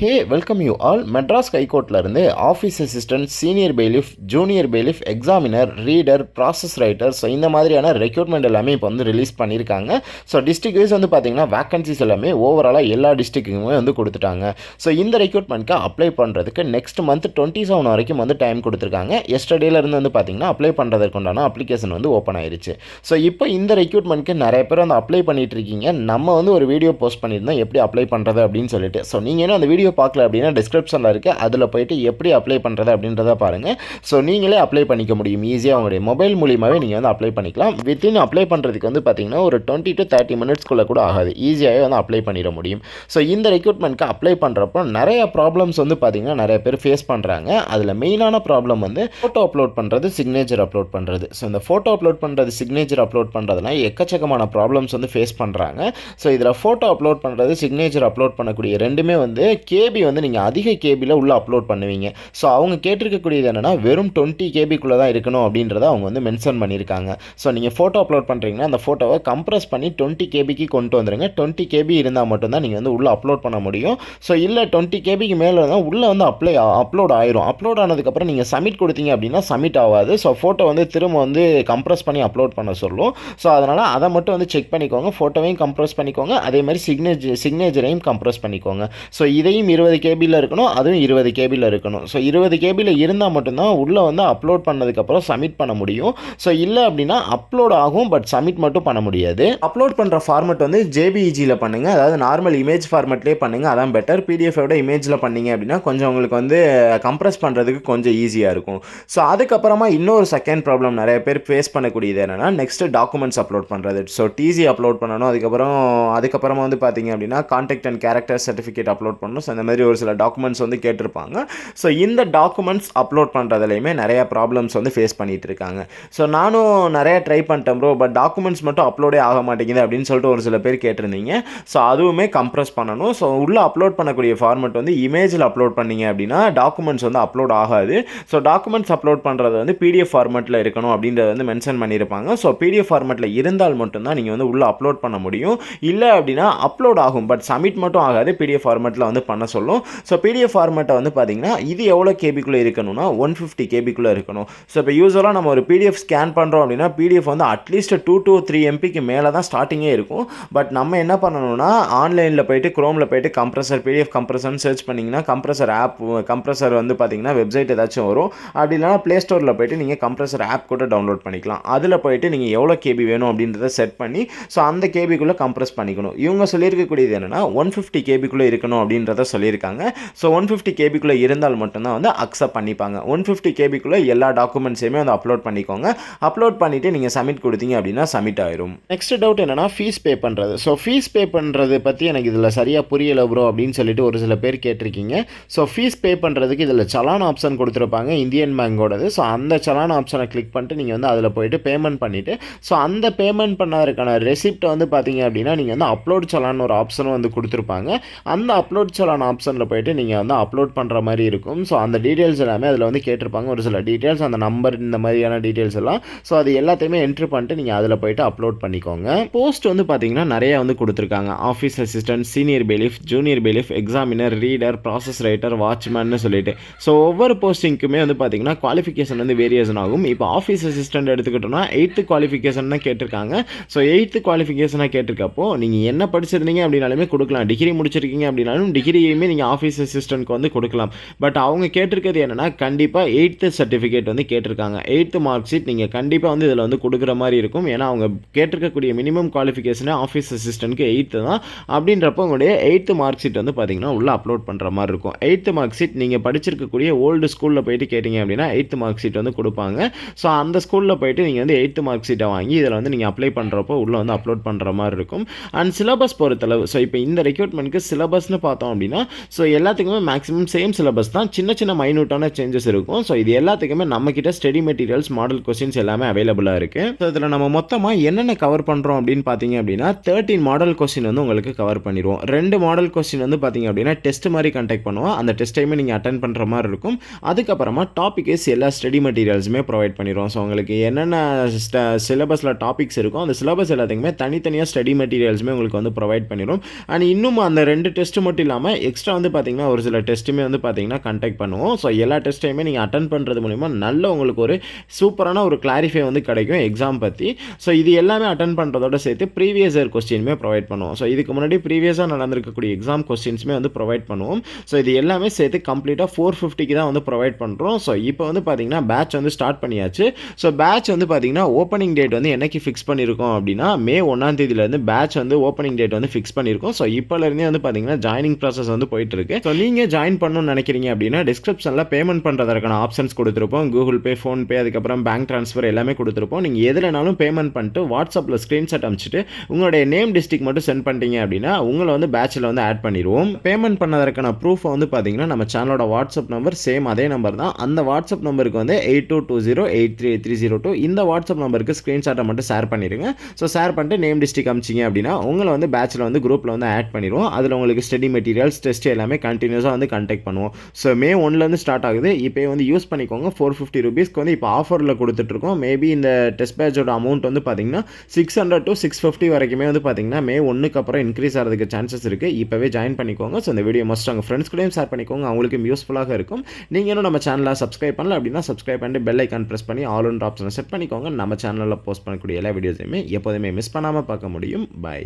Hey welcome you all Madras ஹைகோர்ட்லேருந்து office assistant senior bailiff junior bailiff examiner reader process writer so இந்த மாதிரியான recruitment எல்லாமே இப்போ வந்து release பண்ணியிருக்காங்க ஸோ டிஸ்ட்ரிக் வைஸ் வந்து பார்த்தீங்கன்னா வேக்கன்சிஸ் எல்லாமே ஓவராலாக எல்லா டிஸ்ட்ரிக்குமே வந்து கொடுத்துட்டாங்க. ஸோ இந்த ரெக்ரூட்மெண்ட்க்கு அப்ளை பண்ணுறதுக்கு நெக்ஸ்ட் மந்த் டுவெண்ட்டி செவன் வரைக்கும் வந்து டைம் கொடுத்துருக்காங்க. எஸ்டர்டேலேருந்து வந்து பார்த்தீங்கன்னா அப்ளை பண்ணுறதுக்கு உண்டான அப்ளிகேஷன் வந்து ஓப்பன் ஆயிருச்சு. ஸோ இப்போ இந்த ரெக்ரூட்மெண்ட்க்கு நிறைய பேர் வந்து அப்ளை பண்ணிகிட்டு இருக்கீங்க. நம்ம வந்து ஒரு வீடியோ போஸ்ட் பண்ணியிருந்தோம் எப்படி அப்ளை பண்ணுறது அப்படின்னு சொல்லிட்டு. ஸோ நீங்கள் என்ன அந்த வீடியோ பார்க்கல அப்படின்னா டிஸ்கிரிப்ஷனில் இருக்குது அதில் போயிட்டு எப்படி அப்ளை பண்ணுறது அப்படின்றத பாருங்கள் ஸோ நீங்களே அப்ளை பண்ணிக்க முடியும். ஈஸியாக உங்களுடைய மொபைல் மூலியமாகவே நீங்கள் வந்து அப்ளை பண்ணிக்கலாம். வித்தின் அப்ளை பண்ணுறதுக்கு வந்து பார்த்தீங்கன்னா ஒரு டுவெண்ட்டி டு தேர்ட்டி மினிட்ஸ்க்குள்ளே கூட ஆகாது. ஈஸியாகவே வந்து அப்ளை பண்ணிட முடியும். ஸோ இந்த ரெக்ரூட்மெண்ட்க்கு அப்ளை பண்ணுறப்போ நிறைய ப்ராப்ளம்ஸ் வந்து பார்த்தீங்கன்னா நிறைய பேர் ஃபேஸ் பண்ணுறாங்க அதில் மெயினான ப்ராப்ளம் வந்து ஃபோட்டோ அப்லோட் பண்ணுறது சிக்னேச்சர் அப்லோட் பண்ணுறது ஸோ இந்த ஃபோட்டோ அப்லோட் பண்ணுறது சிக்னேச்சர் அப்லோட் பண்ணுறதுலாம் எக்கச்சக்கமான ப்ராப்ளம்ஸ் வந்து ஃபேஸ் பண்ணுறாங்க ஸோ இதில் ஃபோட்டோ அப்லோட் பண்ணுறது சிக்னேச்சர் அப்லோட் பண்ணக்கூடிய ரெண்டுமே வந்து கேபி வந்து நீங்கள் அதிக கேபியில் உள்ளே அப்லோட் பண்ணுவீங்க. ஸோ அவங்க கேட்டிருக்கக்கூடியது என்னென்னா வெறும் டுவெண்ட்டி கேபிக்குள்ளே தான் இருக்கணும் அப்படின்றத அவங்க வந்து மென்ஷன் பண்ணியிருக்காங்க. ஸோ நீங்கள் ஃபோட்டோ அப்லோட் பண்ணுறீங்கன்னா அந்த ஃபோட்டோவை கம்ப்ரஸ் பண்ணி டுவெண்ட்டி கேபிக்கு கொண்டு வந்துருங்க. டுவெண்ட்டி கேபி இருந்தால் மட்டும்தான் நீங்கள் வந்து உள்ளே அப்லோட் பண்ண முடியும். ஸோ இல்லை டுவெண்ட்டி கேபிக்கு மேலே இருந்தால் உள்ளே வந்து அப்ளை அப்லோட் ஆயிரும். அப்லோட் ஆனதுக்கப்புறம் நீங்கள் சப்மிட் கொடுத்தீங்க அப்படின்னா சப்மிட் ஆகாது. ஸோ ஃபோட்டோ வந்து திரும்ப வந்து கம்ப்ரஸ் பண்ணி அப்லோட் பண்ண சொல்லும். ஸோ அதனால் அதை மட்டும் வந்து செக் பண்ணிக்கோங்க. ஃபோட்டோவையும் கம்ப்ரஸ் பண்ணிக்கோங்க. அதே மாதிரி சிக்னேச்சர் சிக்னேச்சரையும் கம்ப்ரஸ் பண்ணிக்கோங்க. ஸோ இதையும் இருபது கேபியில் இருக்கணும் அதுவும் இருபது கேபியில் இருக்கணும். ஸோ இருபது கேபியில் இருந்தால் மட்டும்தான் உள்ளே வந்து அப்லோட் பண்ணதுக்கப்புறம் சப்மிட் பண்ண முடியும். ஸோ இல்லை அப்படின்னா அப்லோட் ஆகும் பட் சப்மிட் மட்டும் பண்ண முடியாது. அப்லோட் பண்ணுற ஃபார்மெட் வந்து ஜேபிஇஜியில் பண்ணுங்கள் அதாவது நார்மல் இமேஜ் ஃபார்மெட்லேயே பண்ணுங்கள் அதான் பெட்டர் பிடிஎஃபோட இமேஜில் பண்ணீங்க அப்படின்னா கொஞ்சம் உங்களுக்கு வந்து கம்ப்ரஸ் பண்ணுறதுக்கு கொஞ்சம் ஈஸியாக இருக்கும். ஸோ அதுக்கப்புறமா இன்னொரு செகண்ட் ப்ராப்ளம் நிறைய பேர் ஃபேஸ் பண்ணக்கூடியது என்னென்னா நெக்ஸ்ட்டு டாக்குமெண்ட்ஸ் அப்லோட் பண்ணுறது ஸோ டிசி அப்லோட் பண்ணணும். அதுக்கப்புறம் அதுக்கப்புறமா வந்து பார்த்தீங்க அப்படின்னா contact and character certificate upload பண்ணணும். அந்த மாதிரி ஒரு சில டாக்குமெண்ட்ஸ் வந்து கேட்டிருப்பாங்க. ஸோ இந்த டாக்குமெண்ட்ஸ் அப்லோட் பண்ணுறதுலையுமே நிறைய ப்ராப்ளம்ஸ் வந்து ஃபேஸ் பண்ணிகிட்டு இருக்காங்க ஸோ நானும் நிறைய ட்ரை பண்ணிட்டேன் ப்ரோ பட் டாக்குமெண்ட்ஸ் மட்டும் அப்லோடே ஆக மாட்டேங்குது அப்படின்னு சொல்லிட்டு ஒரு சில பேர் கேட்டிருந்தீங்க. ஸோ அதுவுமே கம்ப்ரஸ் பண்ணணும். ஸோ உள்ளே அப்லோட் பண்ணக்கூடிய ஃபார்மெட் வந்து இமேஜில் அப்லோட் பண்ணீங்க அப்படின்னா டாக்குமெண்ட்ஸ் வந்து அப்லோட் ஆகாது. ஸோ டாக்குமெண்ட்ஸ் அப்லோட் பண்ணுறது வந்து பிடிஎஃப் ஃபார்மெட்டில் இருக்கணும் அப்படின்றத வந்து மென்ஷன் பண்ணியிருப்பாங்க ஸோ பிடிஎஃப் ஃபார்மெட்டில் இருந்தால் மட்டும்தான் நீங்கள் வந்து உள்ளே அப்லோட் பண்ண முடியும். இல்லை அப்படின்னா அப்லோட் ஆகும் பட் சப்மிட் மட்டும் ஆகாது. பிடிஎஃப் ஃபார்மெட்டில் வந்து பண்ண சொல்லும்? ஸோ பிடிஎஃப் ஃபார்மேட்டை வந்து பார்த்தீங்கன்னா இது எவ்வளோ கேபிக்குள்ளே இருக்கணும்னா ஒன் ஃபிஃப்டி கேபிக்குள்ளே இருக்கணும். ஸோ இப்போ யூஸ்வலாக நம்ம ஒரு பிடிஎஃப் ஸ்கேன் பண்ணுறோம் அப்படின்னா பிடிஎஃப் வந்து at least two two three எம்பிக்கு மேலே தான் ஸ்டார்டிங்கே இருக்கும். பட் நம்ம என்ன பண்ணணும்னா ஆன்லைனில் போயிட்டு க்ரோமில் போயிட்டு கம்ப்ரஸர் பிடிஎஃப் கம்ப்ரஸர்னு சர்ச் பண்ணிங்கன்னா கம்ப்ரஸர் ஆப் கம்ப்ரஸர் வந்து பார்த்தீங்கன்னா வெப்சைட் ஏதாச்சும் வரும். அப்படி இல்லைனா ப்ளே ஸ்டோரில் போயிட்டு நீங்கள் கம்ப்ரஸர் ஆப் கூட டவுன்லோட் பண்ணிக்கலாம். அதில் போயிட்டு நீங்கள் எவ்வளோ கேபி வேணும் அப்படின்றத செட் பண்ணி ஸோ அந்த கேபிக்குள்ளே கம்ப்ரஸ் பண்ணிக்கணும். இவங்க சொல்லியிருக்கக்கூடியது என்னென்னா ஒன் ஃபிஃப்டி கேபிக்குள்ளே இருக்கணும் அப்படின்றத சொல்லியிருக்காங்க. ஸோ ஒன் ஃபிஃப்டி கேபிக்குள்ளே இருந்தால் மட்டும்தான் வந்து அக்செப்ட் பண்ணிப்பாங்க. ஒன் ஃபிஃப்டி கேபிக்குள்ளே எல்லா டாக்குமெண்ட்ஸையுமே வந்து அப்லோட் பண்ணிக்கோங்க. அப்லோட் பண்ணிவிட்டு நீங்கள் சப்மிட் கொடுத்தீங்க அப்படின்னா சப்மிட் ஆயிரும். நெக்ஸ்ட் டவுட் என்னென்னா ஃபீஸ் பே பண்ணுறது ஸோ ஃபீஸ் பே பண்ணுறது பற்றி எனக்கு இதில் சரியாக புரியலை ப்ரோ அப்படின்னு சொல்லிட்டு ஒரு சில பேர் கேட்டிருக்கீங்க. ஸோ ஃபீஸ் பே பண்ணுறதுக்கு இதில் சலான் ஆப்ஷன் கொடுத்துருப்பாங்க இந்தியன் பேங்கோடது ஸோ அந்த சலான் ஆப்ஷனை கிளிக் பண்ணிட்டு நீங்கள் வந்து அதில் போயிட்டு பேமெண்ட் பண்ணிவிட்டு ஸோ அந்த பேமெண்ட் பண்ணதுக்கான ரெசிப்ட்டை வந்து பார்த்தீங்க அப்படின்னா நீங்கள் வந்து அப்லோட் சலான் ஒரு ஆப்ஷனும் வந்து கொடுத்துருப்பாங்க. அந்த அப்லோட் சலான் ஆப்ஷனில் போயிட்டு நீங்கள் வந்து அப்லோட் பண்ணுற மாதிரி இருக்கும். ஸோ அந்த டீட்டெயில்ஸ் எல்லாமே அதில் வந்து கேட்டிருப்பாங்க. ஒரு சில டீட்டெயில்ஸ் அந்த நம்பர் இந்த மாதிரியான டீட்டெயில்ஸ் எல்லாம். ஸோ அது எல்லாத்தையுமே என்ட்ரு பண்ணிட்டு நீங்கள் அதில் போயிட்டு அப்லோட் பண்ணிக்கோங்க. போஸ்ட் வந்து பார்த்தீங்கன்னா நிறைய வந்து கொடுத்துருக்காங்க. Office assistant senior bailiff junior bailiff examiner reader process writer வாட்ச்மேன்னு சொல்லிட்டு. ஸோ ஒவ்வொரு போஸ்டிங்க்குமே வந்து பார்த்தீங்கன்னா குவாலிஃபிகேஷன் வந்து வேரியேஷன் ஆகும். இப்போ ஆஃபீஸ் அசிஸ்டன்ட் எடுத்துக்கிட்டோம்னா எயித்து குவாலிஃபிகேஷன் தான் கேட்டிருக்காங்க. ஸோ எயித்து குவாலிஃபிகேஷனாக கேட்டிருக்கப்போ நீங்கள் என்ன படிச்சிருந்தீங்க அப்படின்னாலுமே கொடுக்கலாம். டிகிரி முடிச்சிருக்கீங்க அப்படின்னாலும் டிகிரி டிகிரியுமே நீங்கள் ஆஃபீஸ் அசிஸ்டண்ட்க்கு வந்து கொடுக்கலாம். பட் அவங்க கேட்டிருக்கிறது என்னென்னா கண்டிப்பாக எயித்து சர்டிஃபிகேட் வந்து கேட்டிருக்காங்க. எயித்து மார்க் ஷீட் நீங்கள் கண்டிப்பாக வந்து இதில் வந்து கொடுக்குற மாதிரி இருக்கும். ஏன்னா அவங்க கேட்டிருக்கக்கூடிய மினிமம் குவாலிஃபிகேஷனே ஆஃபீஸ் அசிஸ்டண்ட்க்கு எயித்து தான். அப்படின்றப்ப உங்களுடைய எயித்து மார்க் ஷீட் வந்து பார்த்தீங்கன்னா உள்ளே அப்லோட் பண்ணுற மாதிரி இருக்கும். எயித்து மார்க் ஷீட் நீங்கள் படிச்சிருக்கக்கூடிய ஓல்டு ஸ்கூலில் போயிட்டு கேட்டிங்க அப்படின்னா எயித்து மார்க் ஷீட் வந்து கொடுப்பாங்க. ஸோ அந்த ஸ்கூலில் போயிட்டு நீங்கள் வந்து எயித்து மார்க் ஷீட்டை வாங்கி இதில் வந்து நீங்கள் அப்ளை பண்ணுறப்போ உள்ளே வந்து அப்லோட் பண்ணுற மாதிரி இருக்கும். அண்ட் சிலபஸ் பொறுத்தளவு ஸோ இப்போ இந்த ரெக்ரூட்மெண்ட்க்கு சிலபஸ்னு பார்த்தோம் அப்படின்னா ஸோ எல்லாத்துக்குமே மேக்ஸிமம் சேம் சிலபஸ் தான். சின்ன சின்ன மைனூட்டான சேஞ்சஸ் இருக்கும். ஸோ இது எல்லாத்துக்குமே நம்மக்கிட்ட ஸ்டடி மெட்டீரியல்ஸ் மாடல் கொஸ்டின்ஸ் எல்லாமே அவைலபிளாக இருக்குது ஸோ இதில் நம்ம மொத்தமாக என்னென்ன கவர் பண்ணுறோம் அப்படின்னு பார்த்தீங்க அப்படின்னா தேர்ட்டின் மாடல் கொஸ்டின் வந்து உங்களுக்கு கவர் பண்ணிடுவோம். ரெண்டு மாடல் கொஸ்டின் வந்து பார்த்தீங்க அப்படின்னா டெஸ்ட் மாதிரி கண்டக்ட் பண்ணுவோம். அந்த டெஸ்ட்டையுமே நீங்கள் அட்டன் பண்ணுற மாதிரி இருக்கும். அதுக்கப்புறமா டாபிக்ஸ் எல்லா ஸ்டடி மெட்டீரியல்ஸுமே ப்ரொவைட் பண்ணிடுவோம். ஸோ உங்களுக்கு என்னென்ன சிலபஸில் டாபிக்ஸ் இருக்கும் அந்த சிலபஸ் எல்லாத்துக்குமே தனித்தனியாக ஸ்டடி மெட்டீரியல்ஸுமே உங்களுக்கு வந்து ப்ரொவைட் பண்ணிடும். அண்ட் இன்னும் அந்த ரெண்டு டெஸ்ட் மட்டும் இல்லாமல் எக்ஸ்ட்ரா வந்து பார்த்தீங்கன்னா ஒரு சில டெஸ்ட்டுமே வந்து பார்த்தீங்கன்னா கண்டக்ட் பண்ணுவோம். ஸோ எல்லா டெஸ்ட்டையுமே நீங்கள் அட்டன் பண்ணுறது மூலிமா நல்ல உங்களுக்கு ஒரு சூப்பரான ஒரு கிளாரிஃபை வந்து கிடைக்கும் எக்ஸாம் பற்றி ஸோ இது எல்லாமே அட்டன் பண்ணுறதோட சேர்த்து ப்ரீவியஸ் இயர் கொஸ்டினுமே ப்ரொவைட் பண்ணுவோம். ஸோ இதுக்கு முன்னாடி ப்ரீவியஸாக நடந்திருக்கக்கூடிய எக்ஸாம் கொஸ்டின்ஸுமே வந்து ப்ரொவைட் பண்ணுவோம். ஸோ இது எல்லாமே சேர்த்து கம்ப்ளீட்டாக ஃபோர் ஃபிஃப்டிக்கு தான் வந்து ப்ரொவைட் பண்ணுறோம் ஸோ இப்போ வந்து பார்த்தீங்கன்னா பேட்ச் வந்து ஸ்டார்ட் பண்ணியாச்சு. ஸோ பேட்ச் வந்து பார்த்தீங்கன்னா ஓப்பனிங் டேட் வந்து என்னைக்கு ஃபிக்ஸ் பண்ணியிருக்கோம் அப்படின்னா மே ஒன்றாம் தேதியிலேருந்து பேட்ச் வந்து ஓப்பனிங் டேட் வந்து ஃபிக்ஸ் பண்ணியிருக்கோம் ஸோ இப்போலேருந்தே வந்து பார்த்தீங்கன்னா ஜாயினிங் ப்ராசஸ் வந்து போயிட்டு இருக்கு ஸோ நீங்கள் ஜாயின் பண்ணணும்னு நினைக்கிறீங்க அப்படின்னா டிஸ்கிரிப்ஷனில் பேமெண்ட் பண்ணுறதுக்கான ஆப்ஷன்ஸ் கொடுத்துருப்போம். கூகுள் பே ஃபோன்பே அதுக்கப்புறம் பேங்க் ட்ரான்ஸ்ஃபர் எல்லாமே கொடுத்துருப்போம். நீங்கள் எதுலனாலும் பேமெண்ட் பண்ணிட்டு வாட்ஸ்அப்பில் ஸ்க்ரீன்ஷாட் அனுப்பிச்சிட்டு உங்களுடைய நேம் டிஸ்ட்ரிக் மட்டும் சென்ட் பண்ணிட்டீங்க அப்படின்னா உங்களை வந்து பேட்சில் வந்து ஆட் பண்ணிடுவோம். பேமெண்ட் பண்ணதற்கான ப்ரூஃப் வந்து பார்த்தீங்கன்னா நம்ம சேனலோட வாட்ஸ்அப் நம்பர் சேம் அதே நம்பர் தான். அந்த வாட்ஸ்அப் நம்பருக்கு வந்து eight two two zero eight three three zero two இந்த வாட்ஸ்அப் நம்பருக்கு ஸ்க்ரீன்ஷாட்டை மட்டும் ஷேர் பண்ணிடுங்க. ஸோ ஷேர் பண்ணிட்டு நேம் டிஸ்ட்ரிக் அமிச்சிங்க அப்படின்னா உங்களை வந்து பேட்சில் வந்து குரூப்பில் வந்து ஆட் பண்ணிடுவோம். அதில் உங்களுக்கு ஸ்டடி மெட்டீரியல்ஸ் டெஸ்ட் எல்லாமே கண்டினியூஸாக வந்து கண்டெக்ட் பண்ணுவோம். ஸோ மே ஒன்லேருந்து ஸ்டார்ட் ஆகுது. இப்போ வந்து யூஸ் பண்ணிக்கோங்க. ஃபோர் ஃபிஃப்டி ருபீஸ்க்கு வந்து இப்போ ஆஃபரில் கொடுத்துட்ருக்கோம். மேபி இந்த டெஸ்ட் பேட்சோட அமௌண்ட் வந்து பார்த்தீங்கன்னா six hundred to six fifty வரைக்குமே வந்து பார்த்தீங்கன்னா மே ஒன்றுக்கு அப்புறம் இன்க்ரீஸ் ஆகிறதுக்கு சான்சஸ் இருக்குது இப்போவே ஜாயின் பண்ணிக்கோங்க. ஸோ இந்த வீடியோ மஸ்ட் அவங்க ஃப்ரெண்ட்ஸ் கூடயும் ஷேர் பண்ணிக்கோங்க. அவங்களுக்கும் யூஸ்ஃபுல்லாக இருக்கும். நீங்கள் இன்னும் நம்ம சேனலை சப்ஸ்கிரைப் பண்ணல அப்படின்னா சப்ஸ்கிரைப் பண்ணிட்டு பெல் ஐக்கான் ப்ரெஸ் பண்ணி ஆல் ஒன் ஆப்ஷனை செட் பண்ணிக்கோங்க. நம்ம சேனலில் போஸ்ட் பண்ணக்கூடிய எல்லா வீடியோஸையுமே எப்போதுமே மிஸ் பண்ணாமல் பார்க்க முடியும். பை